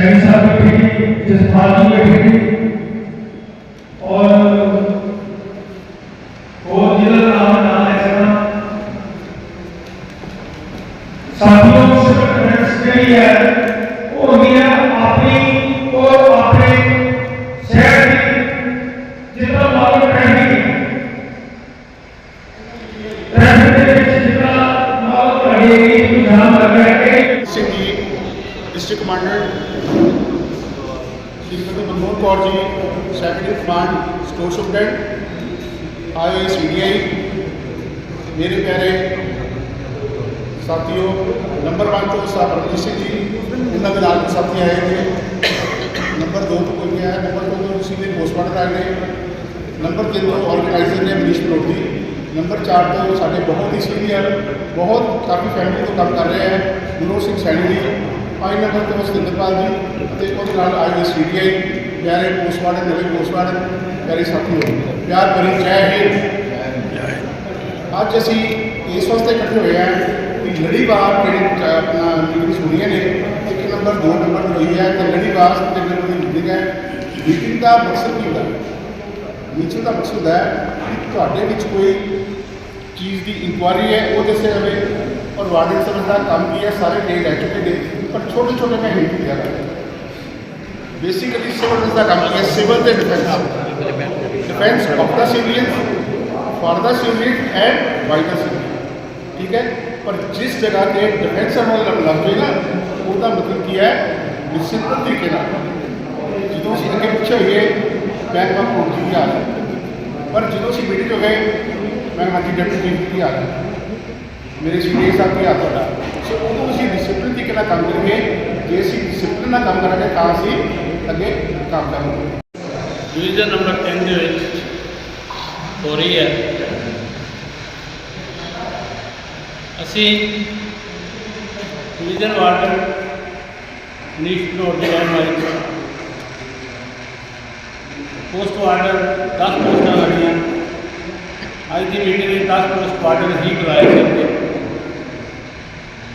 شہر صاحب بیٹھے تھے جس بھارت بیٹھے تھے اور Thank you. District commander Shri گدر Manmohan Kaur ji secretary command store سوڈینٹ آئی ہوئے سی ڈی آئی میرے پیارے ساتھیوں نمبر ون تو صاحب رمجیت سنگھ جی انہوں کے لال ساتھی آئے تھے نمبر دو تو کوئی آیا نمبر دو تو اسی نے پوسٹ مارٹم آئے ہیں نمبر تین تو آرگنائزر نے منیش منسٹروی نمبر چار تو سارے بہت ہی سینئر بہت کافی فیملی تو کام کر رہے ہیں منوج سنگھ سین ਪੰਜ ਨੰਬਰ ਤੇ ਸਿੰਦਰਪਾਲ ਜੀ ਤੇ ਉਹਦੇ ਨਾਲ ਆਈ ਸੀਡੀਆਈ ਪਿਆਰੇ ਪੋਸਟਮਾਰਟਮ ਨਵੇਂ ਪੋਸਟਮਾਰਟਮ ਪਿਆਰੇ ਸਾਥੀਓ ਪਿਆਰ ਭਰੀ ਜੈ ਹਿੰਦ ਅੱਜ ਅਸੀਂ ਇਸ ਵਾਸਤੇ ਇਕੱਠੇ ਹੋਏ ਆ ਕਿ ਲੜੀਵਾਰ ਜਿਹੜੀ ਆਪਣਾ ਮੀਟਿੰਗ ਹੋਣੀ ਨੇ ਇੱਕ ਨੰਬਰ ਦੋ ਨੰਬਰ ਹੋਈ ਹੈ ਤੇ ਲੜੀਵਾਰ ਤੇ ਜਿਹੜੀ ਮੀਟਿੰਗ ਹੈ ਮੀਟਿੰਗ ਦਾ ਮਕਸਦ ਕੀ ਹੁੰਦਾ ਮੀਟਿੰਗ ਦਾ ਮਕਸਦ ਹੈ ਕਿ ਤੁਹਾਡੇ ਵਿੱਚ ਕੋਈ ਚੀਜ਼ ਦੀ ਇਨਕੁਆਇਰੀ ਹੈ ਉਹ ਦੱਸਿਆ ਜਾਵੇ اور سمجھدار کام کیا سارے رہ چکے تھے پر چھوٹے چھوٹے میں کیا کیا بیسیکلی سول سول کا کام defence defence of the the the for and by ٹھیک ہے پر جس جگہ پہ ڈیفینس مطلب نا وہ مطلب کیا ہے طریقے کا اگے پیچھے ہوئے جیسے ہوئی پہنچ گیا پر اور جب میٹنگ ہو گئے میں ہاں جی ڈیپٹی چیف کی آ رہی ਮੇਰੇ ਸੁਨੀਲ ਸਾਹਿਬ ਨੇ ਹੱਥ ਦਾ ਸੋ ਉਹਨੂੰ ਅਸੀਂ ਡਿਸਪਲਿਨ ਤਰੀਕੇ ਨਾਲ ਕੰਮ ਕਰੀਏ ਜੇ ਅਸੀਂ ਡਿਸਪਲਿਨ ਨਾਲ ਕੰਮ ਕਰਾਂਗੇ ਤਾਂ ਅਸੀਂ ਅੱਗੇ ਕੰਮ ਕਰਾਂਗੇ ਡਿਵੀਜ਼ਨ ਨੰਬਰ 10 ਦੇ ਵਿੱਚ ਹੋ ਰਹੀ ਹੈ ਅਸੀਂ ਡਿਵੀਜ਼ਨ ਵਾਰਡਨ ਨੀਸ਼ ਨੂੰ ਡਿਵਾਈਡ ਪੋਸਟ ਵਾਰਡਨ 10 ਪੋਸਟਾਂ ਲੱਗੀਆਂ ਅੱਜ ਦੀ ਮੀਟਿੰਗ ਵਿੱਚ 10 ਪੋਸਟ ਵਾਰਡਨ ਹੀ ਬੁਲਾਏ ਜਾਂਦੇ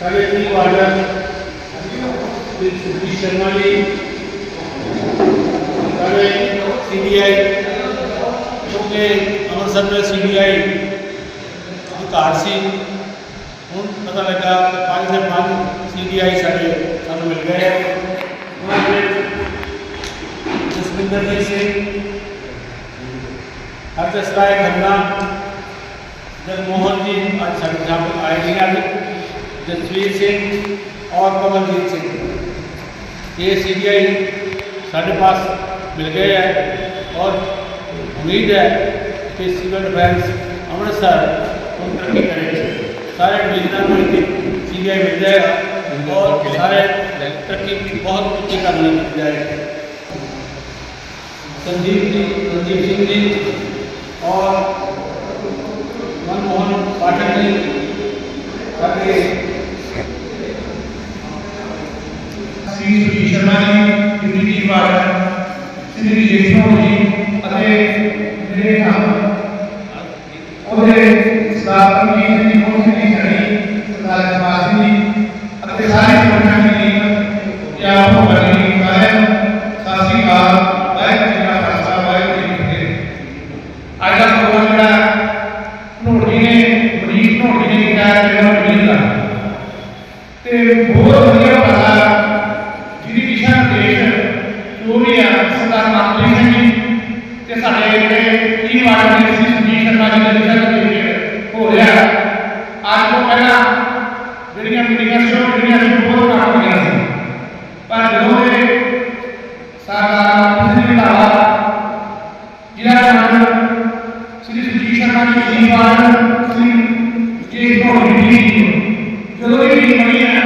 سب آڈر Sharma ji C B I Amritsar میں سی بی آئی ادار سی ہوں پتا لگا پانچ سی بی آئی سارے سامنے مل گئے جسمندرائے جنموہن جی سامنے آئے تھے جسبی سنگھ اور کملجیت سنگھ یہ سی بی آئی سارے پاس مل گئے اور امید ہے کہ ڈیفینس امرتسر ان سینکس امرتسرے سارے divisional division C B I مل جائے گا اور سارے ترقی بہت کا مل جائے گا سنجیو جی سنجیو سنگھ جی اور منموہن پاٹھک جی ਵਾਰ ਸ੍ਰੀ ਜੇਸ਼ਵਰ ਜੀ ਅਤੇ ਮੇਰੇ ਨਾਲ ਉਹਦੇ ਸਾਥੀ ਜੀ ਨੇ ਪਹੁੰਚੇ ਪੂਰੀਆਂ ਸਰਕਾਰ ਮੰਤਰੀ ਨੇ ਵੀ ਤੇ ਸਾਡੇ ਇੱਥੇ ਕੀ ਵਾਰਡ ਦੇ ਸੀ ਸੁਨੀਲ ਸ਼ਰਮਾ ਜੀ ਦੇ ਵਿਚਾਰ ਕੀ ਹੋ ਰਿਹਾ ਅੱਜ ਤੋਂ ਪਹਿਲਾਂ ਜਿਹੜੀਆਂ ਮੀਟਿੰਗਾਂ ਸ਼ੁਰੂ ਹੋਣੀਆਂ ਸੀ ਬਹੁਤ ਘੱਟ ਗਈਆਂ ਸੀ ਪਰ ਜਦੋਂ ਦੇ ਸਾਡਾ ਪ੍ਰਧਾਨ ਵਿਭਾਗ ਜਿਲ੍ਹਾ ਨਾਮ ਸ੍ਰੀ ਸੁਨੀਲ ਸ਼ਰਮਾ ਜੀ ਦੀ ਵਾਰਡ ਸ੍ਰੀ ਜੇਕਰ ਜਦੋਂ ਇਹ ਮੀਟਿੰਗ ਹੋਈ